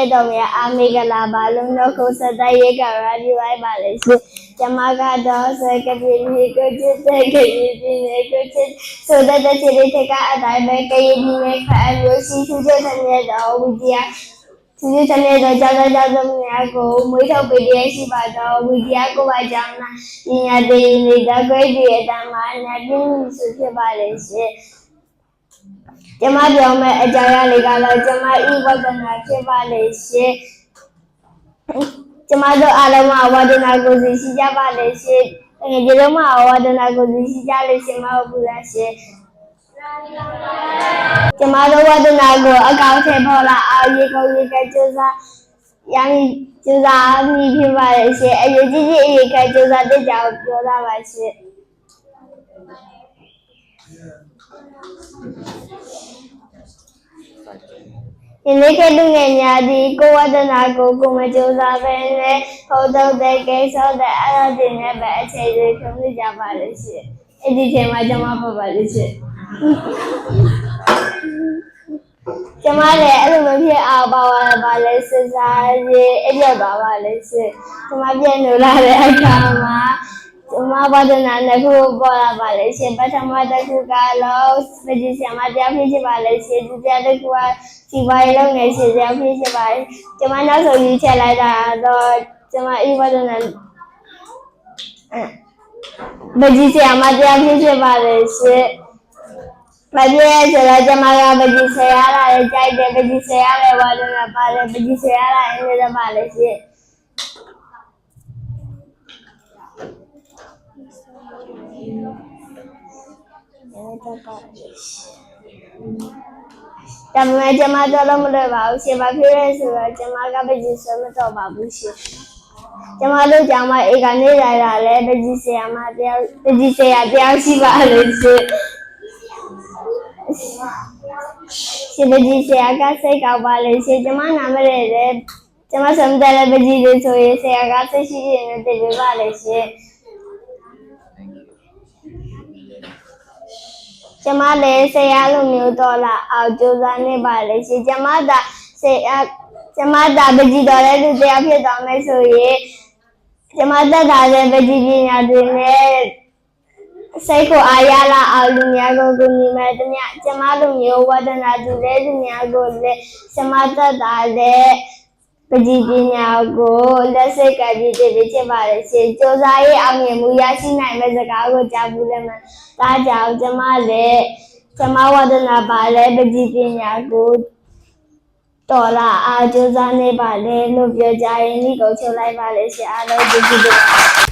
တဲ့တော်မြတ်အာမေကလာပါလုံးတော့ကိုစတဲ့ရေကရာဒီဝိုင်းပါလေရှင်ကျမကတော့စကပြေမြေကိုချစ်တဲ့ကလေးပြင်းရဲ့ကိုချစ်ဆိုတဲ့တဲ့ချစ်တဲ့ကအတိုင်းပဲကလေးပြင်းရဲ့ခါအမျိုးရှိသူတဲ့တဲ့တော်ဝိဇ္ဇာသူတဲ့တဲ့ကြောင့်ကြောင့်ကြောင့်များကိုမွေးထုတ်ပေးရရှိပါတော့ဝိဇ္ဇာကိုပါကြောင့်နာပညာတည်နေတဲ့ခွေးတွေအတမ်းမှာနာပြင်းစုဖြစ်ပါလေရှင် ကျမပြောမဲ့အကြောင်းအရာလေးကတော့ကျမဤဝဒနာဖြစ်ပါလေရှင်ကျမတို့အားလုံးမှာဝဒနာကိုစီရှိကြပါလေရှင်ငယ်ကြီးလုံးမှာဝဒနာကိုစီရှိကြလေရှင်မဟုတ်ဘူးလားရှင်ကျမတို့ဝဒနာကိုအကောင့်ထဲပေါ်လာအောင်ရေကုန်ရေကကျူစာရမီကျူစာမိဖြစ်ပါလေရှင်အရေးကြီးကြီးအရေးကကျူစာတက်ကြအောင်ပြောတာပါရှင် ဒီနေ့ကလူငယ်များသည်ကိုဝဒနာကိုကိုမကြိုးစားပဲနဲ့ဟောတော့တဲ့ကိစ္စတဲ့အရာတွေနဲ့ပဲအခြေတွေထုံးကြပါလိမ့်ရှင်။အဲ့ဒီချိန်မှာကျွန်မပတ်ပါလိမ့်ရှင်။ကျွန်မလည်းအဲ့လိုမဖြစ်အောင်ပါပါပါလဲစဉ်းစားရေးအပြောက်ပါပါလိမ့်ရှင်။ကျွန်မပြန်လို့လာတဲ့အခါမှာ ကျွန်မဝဒနာနဲ့ခုပေါ်လာပါလေရှင်ပထမတစ်ခုကတော့ပကြီးဆရာမတရားဖြစ်ချင်ပါလေရှင်ဒုတိယတစ်ခုကစီပါရီလုံးနေရှင်တရားဖြစ်ချင်ပါလေကျွန်မနောက်ဆုံးယူချက်လိုက်တာတော့ကျွန်မဤဝဒနာပကြီးဆရာမတရားဖြစ်ချင်ပါလေရှင်မပြေဆိုတော့ကျွန်မကပကြီးဆရာလာရဲ့ကြိုက်တယ်ပကြီးဆရာလည်းဝဒနာပါတယ်ပကြီးဆရာလာအင်းလည်းပါလေရှင် တမန်ကျမတော့လို့မလွယ်ပါဘူးရှင်ဘာဖြစ်လဲဆိုတော့ကျမကပကြီးဆွမတော့ပါဘူးရှင်ကျမတို့ကြောင့်မအေကနေလာတာလဲပကြီးဆရာမတယောက်ပကြီးဆရာတယောက်ရှိပါလို့ရှင်ရှင်ပကြီးဆရာကစိတ်ကောက်ပါလေရှင်ကျမနာမရတဲ့ကျမစံတယ်လည်းပကြီးလေးဆိုရင်ဆရာကစိတ်ရှိရင်လည်းတည်ပြပါလေရှင် ကျမလည်းဆရာလိုမျိုးတော်လာအောင်ကြိုးစားနေပါလေရှင်ကျမသာဆရာကျမသာပကြီးတော်တဲ့လူတရားဖြစ်သွားမယ်ဆိုရင်ကျမသက်သာတဲ့ပကြီးပညာတွေနဲ့စိတ်ကိုအားရလာအောင်လူများကိုကူညီမယ်တမကျမလိုမျိုးဝဒနာတူတဲ့လူများကိုလည်းကျမသက်သာတဲ့ ပကြီးပညာကိုလက်စိတ်ကပြည့်တည်ဖြစ်ပါလေရှင်စ조사ရေးအောင်မြင်မှုရရှိနိုင်မဲ့စကားကိုကြားဘူးလည်းမှဒါကြောင့်ကျမလည်းကျမဝဒနာပါလဲပကြီးပညာကိုတော်လာအားကြိုးစားနေပါလေလို့ပြောကြရင်ဒီကိုချုပ်လိုက်ပါလေရှင်အားလုံးကျေးဇူးတင်ပါတယ်